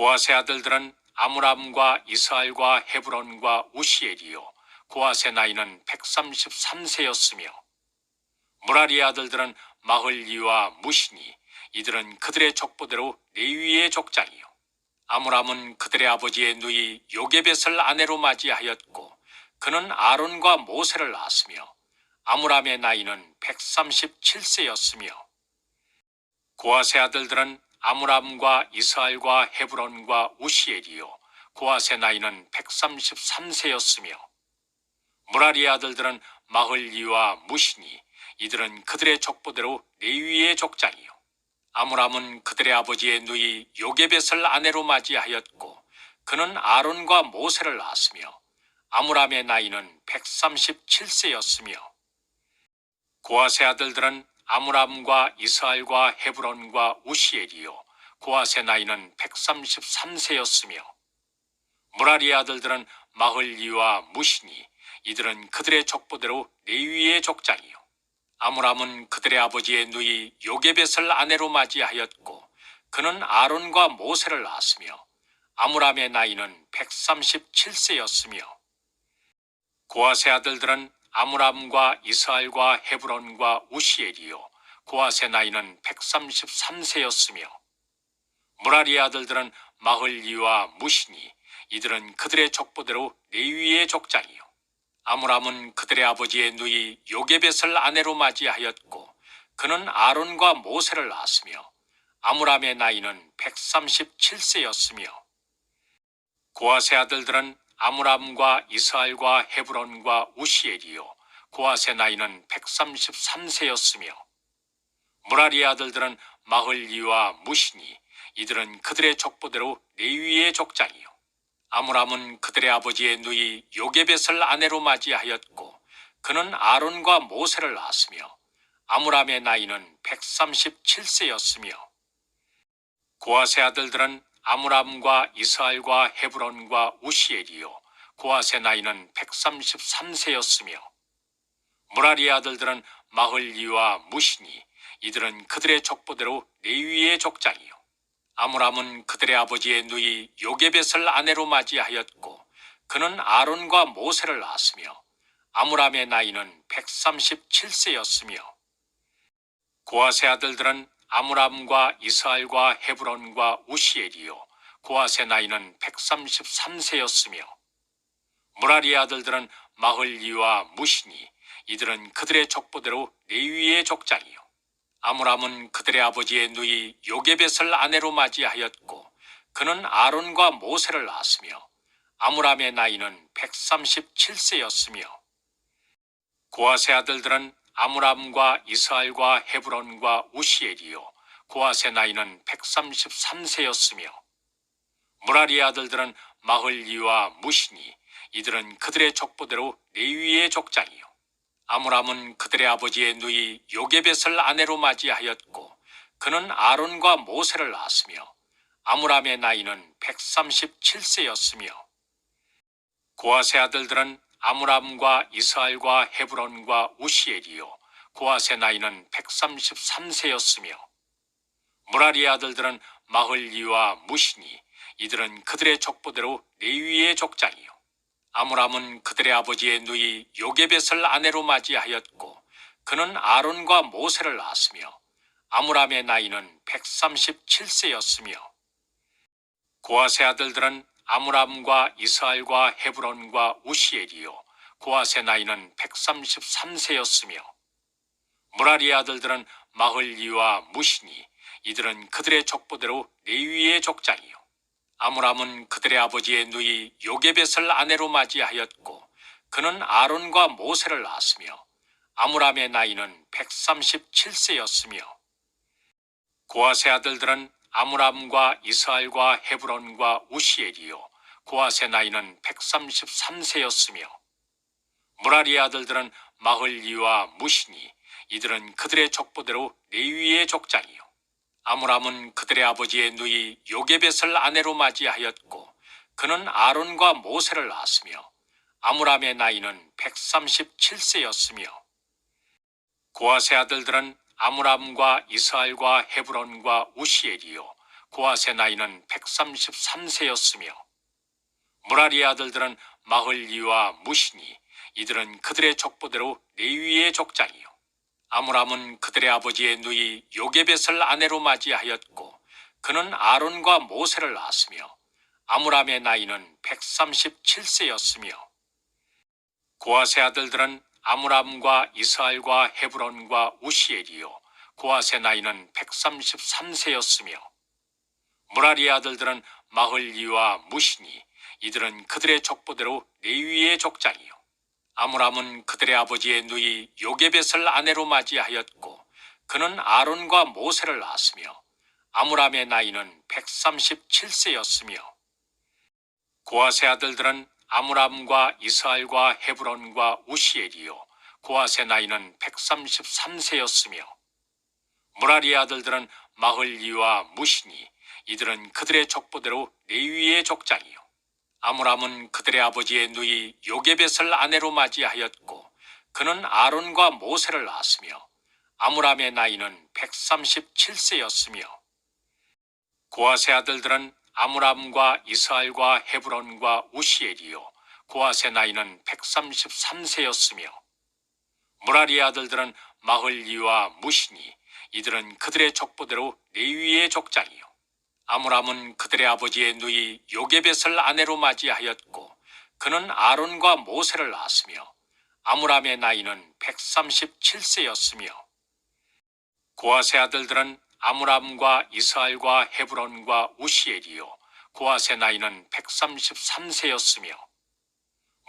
고아세 아들들은 아므람과 이스라엘과 헤브론과 우시엘이요. 고아세 나이는 133세였으며 무라리의 아들들은 마흘리와 무시니 이들은 그들의 족보대로 레위의 족장이요. 아므람은 그들의 아버지의 누이 요게벳을 아내로 맞이하였고 그는 아론과 모세를 낳았으며 아므람의 나이는 137세였으며 고아세 아들들은 아므람과 이스라엘과 헤브론과 우시엘이요. 고아세 나이는 133세였으며 무라리의 아들들은 마흘리와 무시니 이들은 그들의 족보대로 레위의 족장이요. 아므람은 그들의 아버지의 누이 요게벳을 아내로 맞이하였고 그는 아론과 모세를 낳았으며 아므람의 나이는 137세였으며 고아세 아들들은 아므람과 이스라엘과 헤브론과 우시엘이요. 고아세 나이는 133세였으며 무라리의 아들들은 마흘리와 무시니 이들은 그들의 족보대로 레위의 족장이요. 아므람은 그들의 아버지의 누이 요게벳을 아내로 맞이하였고 그는 아론과 모세를 낳았으며 아므람의 나이는 137세였으며 고아세 아들들은 아므람과 이스라엘과 헤브론과 우시엘이요. 고아세 나이는 133세였으며 무라리의 아들들은 마흘리와 무시니 이들은 그들의 족보대로 레위의 족장이요. 아므람은 그들의 아버지의 누이 요게벳을 아내로 맞이하였고 그는 아론과 모세를 낳았으며 아므람의 나이는 137세였으며 고아세 아들들은 아므람과 이스라엘과 헤브론과 우시엘이요. 고아세 나이는 133세였으며 무라리의 아들들은 마흘리와 무시니 이들은 그들의 족보대로 레위의 족장이요. 아므람은 그들의 아버지의 누이 요게벳을 아내로 맞이하였고 그는 아론과 모세를 낳았으며 아므람의 나이는 137세였으며 고아세 아들들은 아므람과 이스라엘과 헤브론과 우시엘이요. 고아세 나이는 133세였으며 무라리의 아들들은 마흘리와 무시니 이들은 그들의 족보대로 레위의 족장이요. 아므람은 그들의 아버지의 누이 요게벳을 아내로 맞이하였고 그는 아론과 모세를 낳았으며 아므람의 나이는 137세였으며 고아세 아들들은 아므람과 이스라엘과 헤브론과 우시엘이요. 고아세 나이는 133세였으며 무라리의 아들들은 마흘리와 무시니 이들은 그들의 족보대로 레위의 족장이요. 아므람은 그들의 아버지의 누이 요게벳을 아내로 맞이하였고 그는 아론과 모세를 낳았으며 아므람의 나이는 137세였으며 고아세 아들들은 아므람과 이스라엘과 헤브론과 우시엘이요. 고아세 나이는 133세였으며 무라리의 아들들은 마흘리와 무시니 이들은 그들의 족보대로 레위의 족장이요. 아므람은 그들의 아버지의 누이 요게벳을 아내로 맞이하였고 그는 아론과 모세를 낳았으며 아므람의 나이는 137세였으며 고아세 아들들은 아므람과 이스라엘과 헤브론과 우시엘이요. 고아세 나이는 133세였으며 무라리의 아들들은 마흘리와 무시니 이들은 그들의 족보대로 레위의 족장이요. 아므람은 그들의 아버지의 누이 요게벳을 아내로 맞이하였고 그는 아론과 모세를 낳았으며 아므람의 나이는 137세였으며 고아세 아들들은 아므람과 이스라엘과 헤브론과 우시엘이요. 고아세 나이는 133세였으며 무라리의 아들들은 마흘리와 무시니 이들은 그들의 족보대로 레위의 족장이요. 아므람은 그들의 아버지의 누이 요게벳을 아내로 맞이하였고 그는 아론과 모세를 낳았으며 아므람의 나이는 137세였으며 고아세 아들들은 아므람과 이스라엘과 헤브론과 우시엘이요. 고아세 나이는 133세였으며 무라리의 아들들은 마흘리와 무시니 이들은 그들의 족보대로 레위의 족장이요. 아므람은 그들의 아버지의 누이 요게벳을 아내로 맞이하였고 그는 아론과 모세를 낳았으며 아므람의 나이는 137세였으며 고아세 아들들은 아므람과 이스라엘과 헤브론과 우시엘이요. 고아세 나이는 133세였으며 무라리의 아들들은 마흘리와 무시니 이들은 그들의 족보대로 레위의 족장이요. 아므람은 그들의 아버지의 누이 요게벳을 아내로 맞이하였고 그는 아론과 모세를 낳았으며 아므람의 나이는 137세였으며 고아세 아들들은 아므람과 이스알과 헤브론과 우시엘이요. 고아세 나이는 133세였으며 무라리의 아들들은 마흘리와 무시니 이들은 그들의 족보대로 레위의 족장이요. 아므람은 그들의 아버지의 누이 요게벳을 아내로 맞이하였고 그는 아론과 모세를 낳았으며 아므람의 나이는 137세였으며 고아세 아들들은 아므람과 이스알과 헤브론과 우시엘이요. 고아세 나이는 133세였으며 무라리의 아들들은 마흘리와 무시니 이들은 그들의 족보대로 레위의 족장이요. 아므람은 그들의 아버지의 누이 요게벳을 아내로 맞이하였고 그는 아론과 모세를 낳았으며 아므람의 나이는 137세였으며 고아세 아들들은 아므람과 이스알과 헤브론과 우시엘이요. 고아세 나이는 133세였으며 무라리의 아들들은 마흘리와 무시니 이들은 그들의 족보대로 레위의 족장이요. 아므람은 그들의 아버지의 누이 요게벳을 아내로 맞이하였고 그는 아론과 모세를 낳았으며 아므람의 나이는 137세였으며 고아세 아들들은 아므람과 이스알과 헤브론과 우시엘이요. 고아세 나이는 133세였으며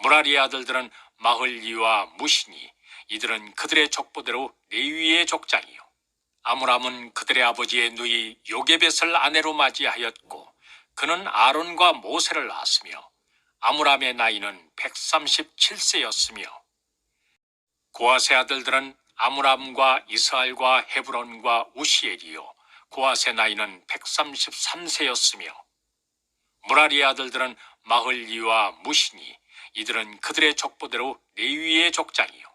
무라리의 아들들은 마흘리와 무시니 이들은 그들의 족보대로 레위의 족장이요. 아므람은 그들의 아버지의 누이 요게벳을 아내로 맞이하였고 그는 아론과 모세를 낳았으며 아므람의 나이는 137세였으며 고아세 아들들은 아므람과 이스알과 헤브론과 우시엘이요. 고아세 나이는 133세였으며 무라리의 아들들은 마흘리와 무시니 이들은 그들의 족보대로 레위의 족장이요.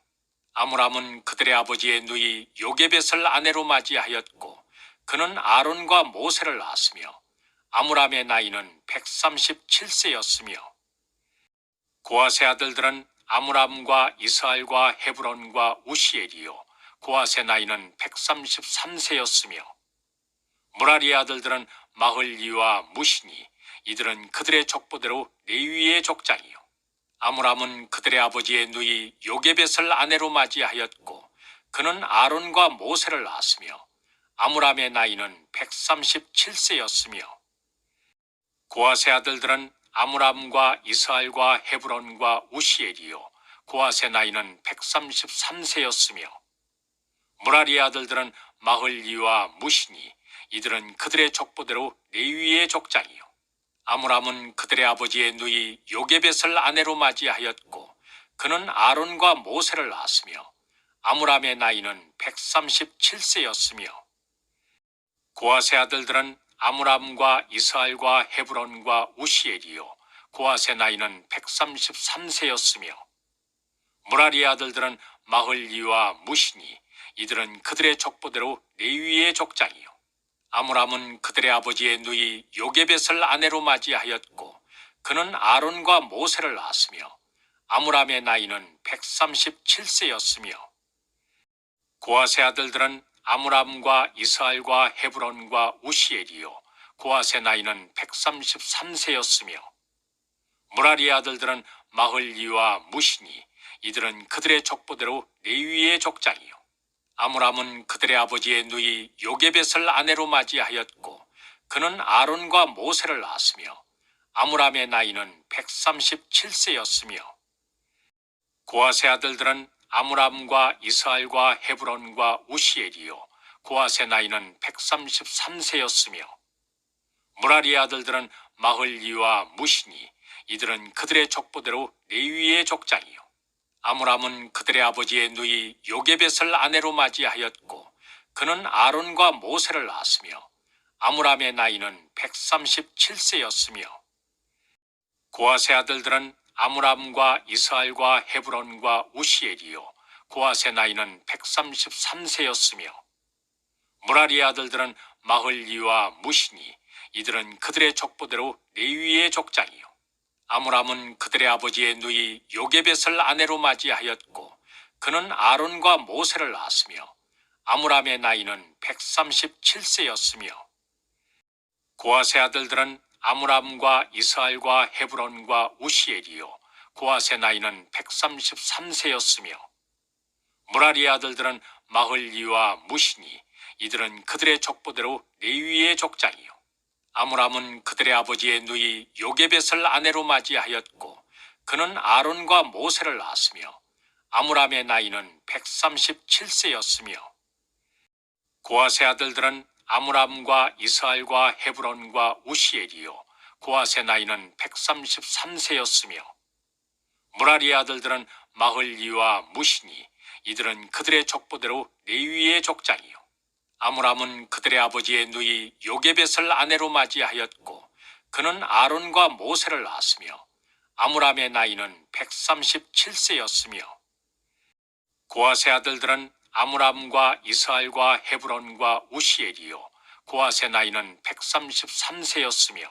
아므람은 그들의 아버지의 누이 요게벳을 아내로 맞이하였고 그는 아론과 모세를 낳았으며 아므람의 나이는 137세였으며 고아세 아들들은 아므람과 이스알과 헤브론과 우시엘이요. 고아세 나이는 133세였으며 무라리의 아들들은 마흘리와 무시니 이들은 그들의 족보대로 레위의 족장이요. 아므람은 그들의 아버지의 누이 요게벳을 아내로 맞이하였고 그는 아론과 모세를 낳았으며 아므람의 나이는 137세였으며 고아세 아들들은 아므람과 이스알과 헤브론과 우시엘이요. 고아세 나이는 133세였으며 무라리의 아들들은 마흘리와 무시니 이들은 그들의 족보대로 레위의 족장이요. 아므람은 그들의 아버지의 누이 요게벳을 아내로 맞이하였고 그는 아론과 모세를 낳았으며 아므람의 나이는 137세였으며 고아세 아들들은 아므람과 이스알과 헤브론과 우시엘이요. 고아세 나이는 133세였으며 무라리의 아들들은 마흘리와 무시니 이들은 그들의 족보대로 레위의 족장이요. 아므람은 그들의 아버지의 누이 요게벳을 아내로 맞이하였고 그는 아론과 모세를 낳았으며 아므람의 나이는 137세였으며 고아세 아들들은 아므람과 이스알과 헤브론과 우시엘이요. 고아세 나이는 133세였으며 무라리의 아들들은 마흘리와 무시니 이들은 그들의 족보대로 레위의 족장이요. 아므람은 그들의 아버지의 누이 요게벳을 아내로 맞이하였고 그는 아론과 모세를 낳았으며 아므람의 나이는 137세였으며 고아세 아들들은 아므람과 이스알과 헤브론과 우시엘이요. 고아세 나이는 133세였으며 무라리의 아들들은 마흘리와 무시니 이들은 그들의 족보대로 레위의 족장이요. 아므람은 그들의 아버지의 누이 요게벳을 아내로 맞이하였고 그는 아론과 모세를 낳았으며 아므람의 나이는 137세였으며 고아세 아들들은 아므람과 이스알과 헤브론과 우시엘이요 고아세 나이는 133세였으며 무라리의 아들들은 마흘리와 무시니 이들은 그들의 족보대로 레위의 족장이요. 아므람은 그들의 아버지의 누이 요게벳을 아내로 맞이하였고 그는 아론과 모세를 낳았으며 아므람의 나이는 137세였으며 고아세 아들들은 아므람과 이스라엘과 헤브론과 우시엘이요. 고아세 나이는 133세였으며 무라리의 아들들은 마흘리와 무시니 이들은 그들의 족보대로 레위의 족장이요. 아므람은 그들의 아버지의 누이 요게벳을 아내로 맞이하였고 그는 아론과 모세를 낳았으며 아므람의 나이는 137세였으며 고아세 아들들은 아므람과 이스라엘과 헤브론과 우시엘이요. 고아세 나이는 133세였으며 무라리의 아들들은 마흘리와 무시니 이들은 그들의 족보대로 레위의 족장이요. 아므람은 그들의 아버지의 누이 요게벳을 아내로 맞이하였고 그는 아론과 모세를 낳았으며 아므람의 나이는 137세였으며 고아세 아들들은 아므람과 이스라엘과 헤브론과 우시엘이요. 고아세 나이는 133세였으며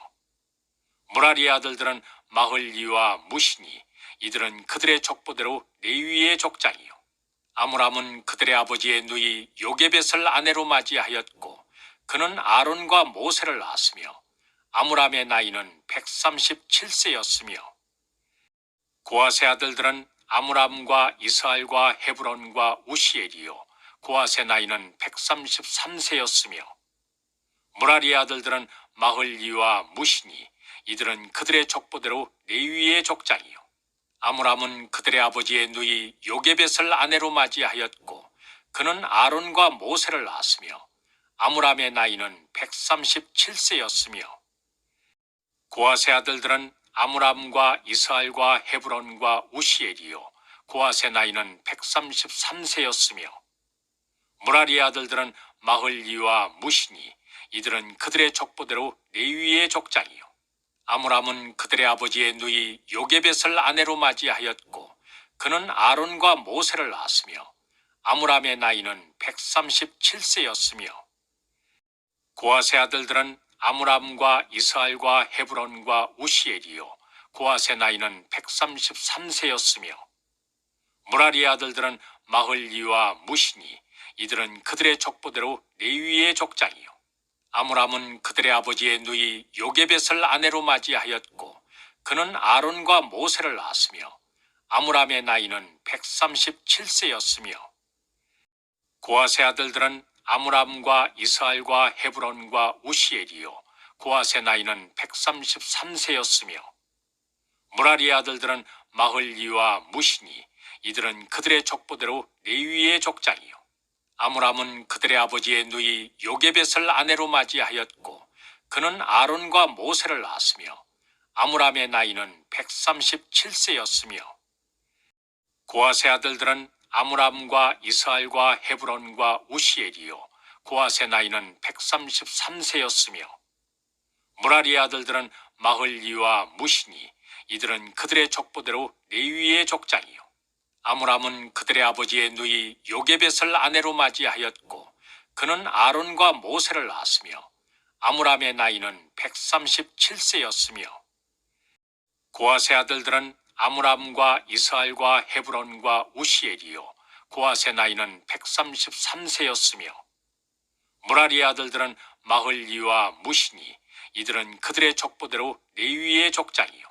무라리의 아들들은 마흘리와 무시니 이들은 그들의 족보대로 레위의 족장이요. 아므람은 그들의 아버지의 누이 요게벳을 아내로 맞이하였고 그는 아론과 모세를 낳았으며 아므람의 나이는 137세였으며 고아세 아들들은 아므람과 이스라엘과 헤브론과 우시엘이요. 고아세 나이는 133세였으며 무라리의 아들들은 마흘리와 무시니 이들은 그들의 족보대로 레위의 족장이요. 아므람은 그들의 아버지의 누이 요게벳을 아내로 맞이하였고 그는 아론과 모세를 낳았으며 아므람의 나이는 137세였으며 고아세 아들들은 아므람과 이스라엘과 헤브론과 우시엘이요. 고아세 나이는 133세였으며 무라리의 아들들은 마흘리와 무시니 이들은 그들의 족보대로 레위의 족장이요. 아므람은 그들의 아버지의 누이 요게벳을 아내로 맞이하였고 그는 아론과 모세를 낳았으며 아므람의 나이는 137세였으며 고아세 아들들은 아므람과 이스라엘과 헤브론과 우시엘이요. 고아세 나이는 133세였으며 무라리의 아들들은 마흘리와 무시니 이들은 그들의 족보대로 레위의 족장이요. 아므람은 그들의 아버지의 누이 요게벳을 아내로 맞이하였고 그는 아론과 모세를 낳았으며 아므람의 나이는 137세였으며 고아세 아들들은 아므람과 이스라엘과 헤브론과 우시엘이요. 고아세 나이는 133세였으며 무라리의 아들들은 마흘리와 무시니 이들은 그들의 족보대로 레위의 족장이요. 아므람은 그들의 아버지의 누이 요게벳을 아내로 맞이하였고 그는 아론과 모세를 낳았으며 아므람의 나이는 137세였으며 고아세 아들들은 아므람과 이스라엘과 헤브론과 우시엘이요. 고아세 나이는 133세였으며 무라리의 아들들은 마흘리와 무시니 이들은 그들의 족보대로 레위의 족장이요. 아므람은 그들의 아버지의 누이 요게벳을 아내로 맞이하였고 그는 아론과 모세를 낳았으며 아므람의 나이는 137세였으며 고아세 아들들은 아므람과 이스라엘과 헤브론과 우시엘이요. 고아세 나이는 133세였으며 무라리의 아들들은 마흘리와 무시니 이들은 그들의 족보대로 레위의 족장이요.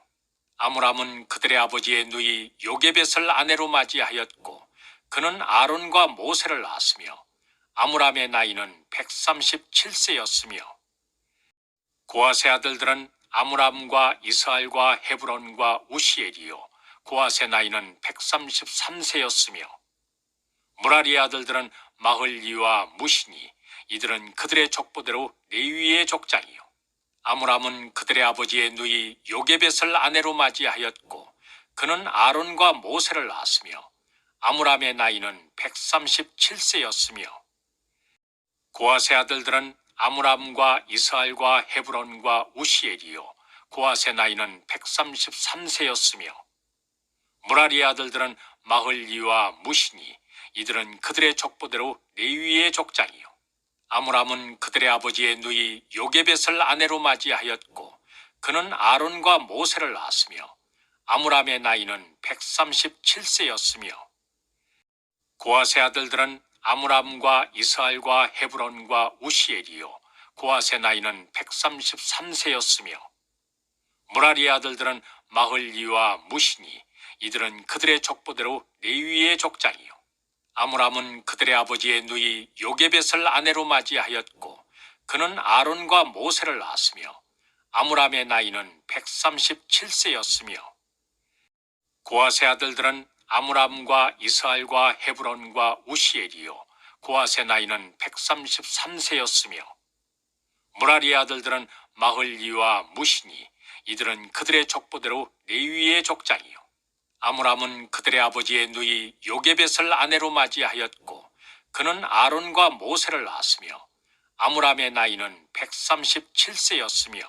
아므람은 그들의 아버지의 누이 요게벳을 아내로 맞이하였고 그는 아론과 모세를 낳았으며 아므람의 나이는 137세였으며 고아세 아들들은 아므람과 이스라엘과 헤브론과 우시엘이요. 고아세 나이는 133세였으며 무라리의 아들들은 마흘리와 무시니 이들은 그들의 족보대로 레위의 족장이요. 아므람은 그들의 아버지의 누이 요게벳을 아내로 맞이하였고 그는 아론과 모세를 낳았으며 아므람의 나이는 137세였으며 고아세 아들들은 아므람과 이스라엘과 헤브론과 우시엘이요. 고아세 나이는 133세였으며 무라리의 아들들은 마흘리와 무시니 이들은 그들의 족보대로 레위의 족장이요. 아므람은 그들의 아버지의 누이 요게벳을 아내로 맞이하였고 그는 아론과 모세를 낳았으며 아므람의 나이는 137세였으며 고아세 아들들은 아므람과 이스알과 헤브론과 우시엘이요. 고아세 나이는 133세였으며 무라리의 아들들은 마흘리와 무시니 이들은 그들의 족보대로 레위의 족장이요. 아므람은 그들의 아버지의 누이 요게벳을 아내로 맞이하였고 그는 아론과 모세를 낳았으며 아므람의 나이는 137세였으며 고아세 아들들은 아므람과 이스알과 헤브론과 우시엘이요. 고아세 나이는 133세였으며 무라리의 아들들은 마흘리와 무시니 이들은 그들의 족보대로 레위의 족장이요. 아므람은 그들의 아버지의 누이 요게벳을 아내로 맞이하였고 그는 아론과 모세를 낳았으며 아므람의 나이는 137세였으며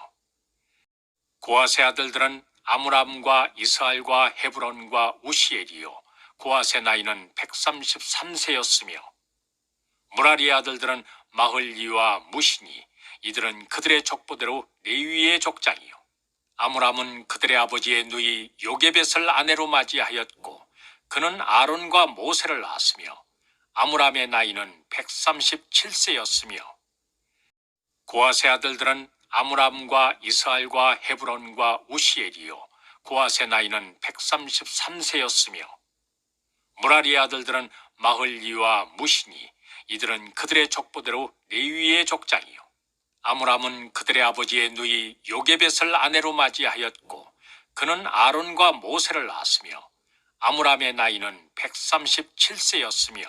고아세 아들들은 아므람과 이스알과 헤브론과 우시엘이요. 고아세 나이는 133세였으며 무라리의 아들들은 마흘리와 무시니 이들은 그들의 족보대로 레위의 족장이요. 아므람은 그들의 아버지의 누이 요게벳을 아내로 맞이하였고 그는 아론과 모세를 낳았으며 아므람의 나이는 137세였으며 고아세 아들들은 아므람과 이스알과 헤브론과 우시엘이요. 고아세 나이는 133세였으며 무라리의 아들들은 마흘리와 무시니 이들은 그들의 족보대로 레위의 족장이요. 아므람은 그들의 아버지의 누이 요게벳을 아내로 맞이하였고 그는 아론과 모세를 낳았으며 아므람의 나이는 137세였으며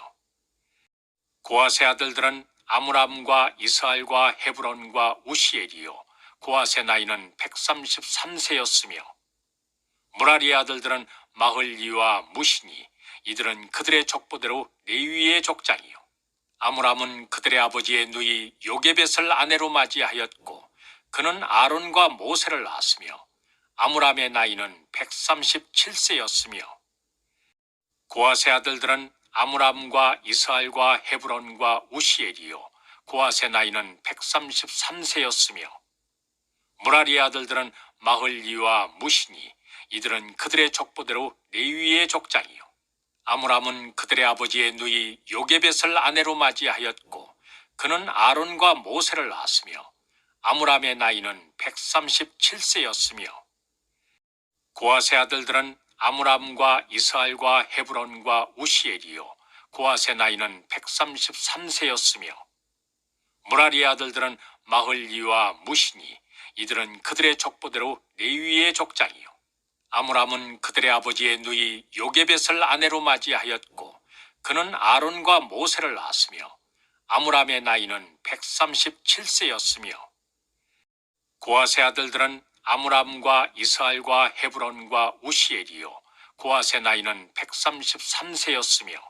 고아세 아들들은 아므람과 이스알과 헤브론과 우시엘이요. 고아세 나이는 133세였으며 무라리의 아들들은 마흘리와 무시니 이들은 그들의 족보대로 레위의 족장이요. 아므람은 그들의 아버지의 누이 요게벳을 아내로 맞이하였고 그는 아론과 모세를 낳았으며 아므람의 나이는 137세였으며 고아세 아들들은 아므람과 이스알과 헤브론과 우시엘이요. 고아세 나이는 133세였으며 무라리의 아들들은 마흘리와 무시니 이들은 그들의 족보대로 레위의 족장이요. 아므람은 그들의 아버지의 누이 요게벳을 아내로 맞이하였고 그는 아론과 모세를 낳았으며 아므람의 나이는 137세였으며 고아세 아들들은 아므람과 이스알과 헤브론과 우시엘이요. 고아세 나이는 133세였으며 무라리의 아들들은 마흘리와 무시니 이들은 그들의 족보대로 레위의 족장이요. 아므람은 그들의 아버지의 누이 요게벳을 아내로 맞이하였고 그는 아론과 모세를 낳았으며 아므람의 나이는 137세였으며 고아세 아들들은 아므람과 이스알과 헤브론과 우시엘이요. 고아세 나이는 133세였으며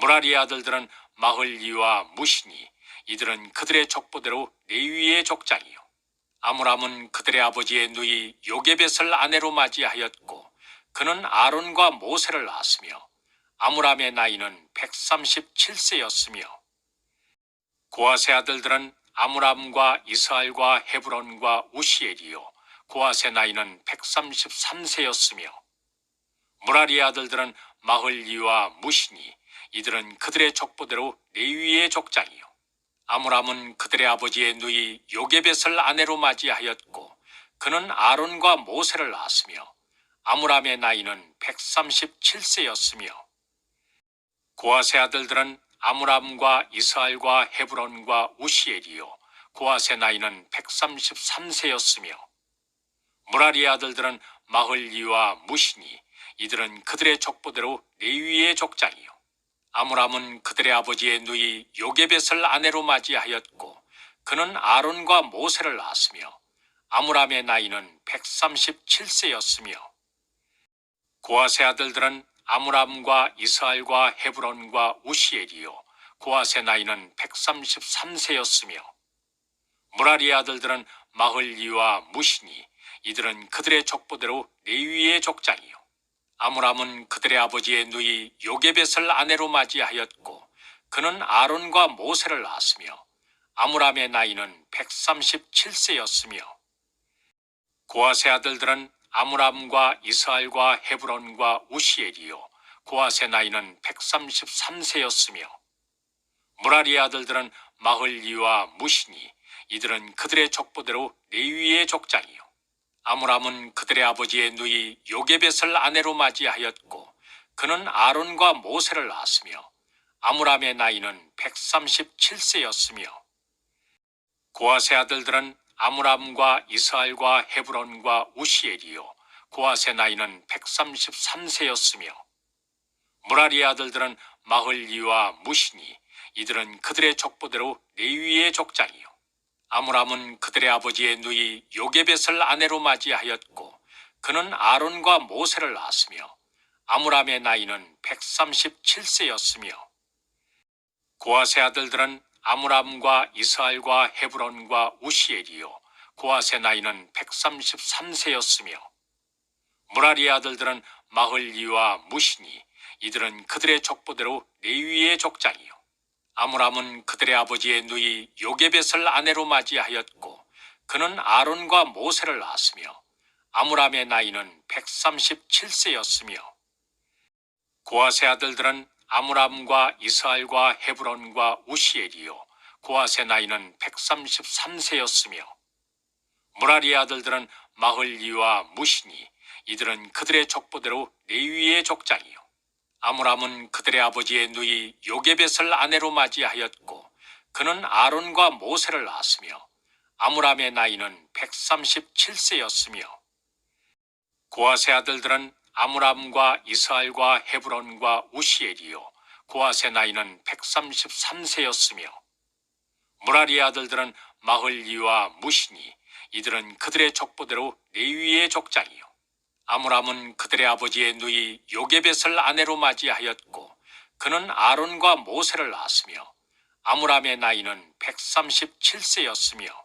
무라리의 아들들은 마흘리와 무시니 이들은 그들의 족보대로 레위의 족장이요. 아므람은 그들의 아버지의 누이 요게벳을 아내로 맞이하였고 그는 아론과 모세를 낳았으며 아므람의 나이는 137세였으며 고아세 아들들은 아므람과 이스알과 헤브론과 우시엘이요. 고아세 나이는 133세였으며 무라리의 아들들은 마흘리와 무시니 이들은 그들의 족보대로 레위의 족장이요. 아므람은 그들의 아버지의 누이 요게벳을 아내로 맞이하였고 그는 아론과 모세를 낳았으며 아므람의 나이는 137세였으며 고아세 아들들은 아므람과 이스알과 헤브론과 우시엘이요. 고아세 나이는 133세였으며 무라리의 아들들은 마흘리와 무시니 이들은 그들의 족보대로 레위의 족장이요. 아므람은 그들의 아버지의 누이 요게벳을 아내로 맞이하였고 그는 아론과 모세를 낳았으며 아므람의 나이는 137세였으며 고아세 아들들은 아므람과 이스알과 헤브론과 우시엘이요. 고아세 나이는 133세였으며 무라리의 아들들은 마흘리와 무시니 이들은 그들의 족보대로 레위의 족장이요. 아므람은 그들의 아버지의 누이 요게벳을 아내로 맞이하였고 그는 아론과 모세를 낳았으며 아므람의 나이는 137세였으며 고아세 아들들은 아므람과 이스라엘과 헤브론과 우시엘이요. 고아세 나이는 133세였으며 무라리의 아들들은 마흘리와 무시니 이들은 그들의 족보대로 레위의 족장이요. 아므람은 그들의 아버지의 누이 요게벳을 아내로 맞이하였고 그는 아론과 모세를 낳았으며 아므람의 나이는 137세였으며 고아세 아들들은 아므람과 이스라엘과 헤브론과 우시엘이요. 고아세 나이는 133세였으며 무라리의 아들들은 마흘리와 무시니 이들은 그들의 족보대로 레위의 족장이요. 아므람은 그들의 아버지의 누이 요게벳을 아내로 맞이하였고 그는 아론과 모세를 낳았으며 아므람의 나이는 137세였으며 고아세 아들들은 아므람과 이스라엘과 헤브론과 우시엘이요. 고아세 나이는 133세였으며 무라리의 아들들은 마흘리와 무시니 이들은 그들의 족보대로 레위의 족장이요. 아므람은 그들의 아버지의 누이 요게벳을 아내로 맞이하였고 그는 아론과 모세를 낳았으며 아므람의 나이는 137세였으며 고아세 아들들은 아므람과 이스라엘과 헤브론과 우시엘이요. 고아세 나이는 133세였으며 무라리의 아들들은 마흘리와 무시니 이들은 그들의 족보대로 레위의 족장이요. 아므람은 그들의 아버지의 누이 요게벳을 아내로 맞이하였고 그는 아론과 모세를 낳았으며 아므람의 나이는 137세였으며 고아세 아들들은 아므람과 이스라엘과 헤브론과 우시엘이요. 고아세 나이는 133세였으며 무라리의 아들들은 마흘리와 무시니 이들은 그들의 족보대로 레위의 족장이요. 아므람은 그들의 아버지의 누이 요게벳을 아내로 맞이하였고 그는 아론과 모세를 낳았으며 아므람의 나이는 137세였으며